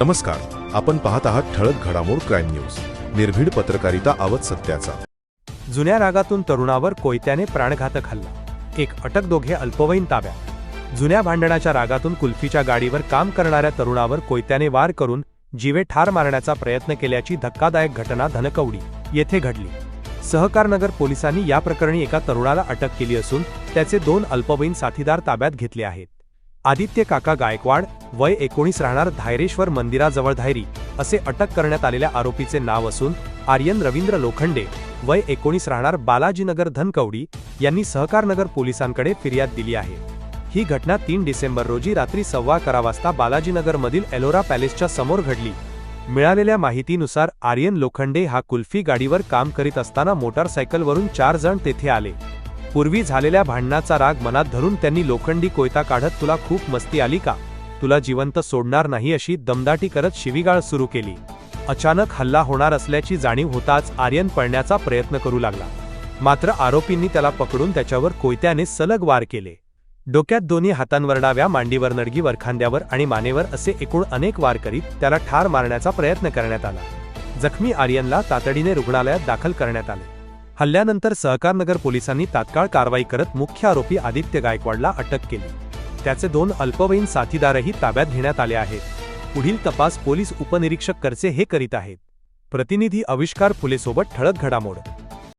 नमस्कार आपण पाहत आहात ठळक घडामोड क्राईम न्यूज. निर्भीड पत्रकारिता आवत सत्याचा. जुन्या रागातून तरुणावर कोयत्याने प्राणघातक हल्ला. एक अटक दोघे अल्पवयीन ताब्यात. जुन्या भांडणाच्या रागातून कुल्फीच्या गाडीवर काम करणाऱ्या तरुणावर कोयत्याने वार करून जीवे ठार मारण्याचा प्रयत्न केल्याची धक्कादायक घटना धनकवडी येथे घडली. सहकारनगर पोलिसांनी या प्रकरणी एका तरुणाला अटक केली असून त्याचे दोन अल्पवयीन साथीदार ताब्यात घेतले आहेत. आदित्य काका गायकवाड वय एकोणीस राहणार धायरेश्वर मंदिराजवळ धायरी असे अटक करण्यात आलेल्या आरोपीचे नाव असून आर्यन रवींद्र लोखंडे वय एकोणीस राहणार बालाजीनगर धनकवडी यांनी सहकारनगर पोलिसांकडे फिर्याद दिली आहे. ही घटना तीन डिसेंबर रोजी रात्री सव्वा अकरा वाजता बालाजीनगरमधील एलोरा पॅलेसच्या समोर घडली. मिळालेल्या माहितीनुसार आर्यन लोखंडे हा कुल्फी गाडीवर काम करीत असताना मोटारसायकलवरून चार जण तेथे आले. पूर्वी झालेल्या भांडणाचा राग मनात धरून त्यांनी लोखंडी कोयता काढत तुला खूप मस्ती आली का? तुला जिवंत सोडणार नाही अशी दमदाटी करत शिवीगाळ सुरू केली. अचानक हल्ला होणार असल्याची जाणीव होताच आर्यन पळण्याचा प्रयत्न करू लागला. मात्र आरोपींनी त्याला पकडून त्याच्यावर कोयत्याने सलग वार केले. डोक्यात दोन्ही हातांवर डाव्या मांडीवर नडगीवर खांद्यावर आणि मानेवर असे एकूण अनेक वार करीत त्याला ठार मारण्याचा प्रयत्न करण्यात आला. जखमी आर्यनला तातडीने रुग्णालयात दाखल करण्यात आले. हल्ल्यानंतर सहकारनगर पोलिसांनी तात्काळ कारवाई करत मुख्य आरोपी आदित्य गायकवाडला अटक केली. त्याचे दोन अल्पवयीन साथीदारही ताब्यात घेण्यात आले आहेत. पुढील तपास पोलीस उपनिरीक्षक करचे हे करीत आहेत. प्रतिनिधी आविष्कार फुलेसोबत ठळक घडामोड.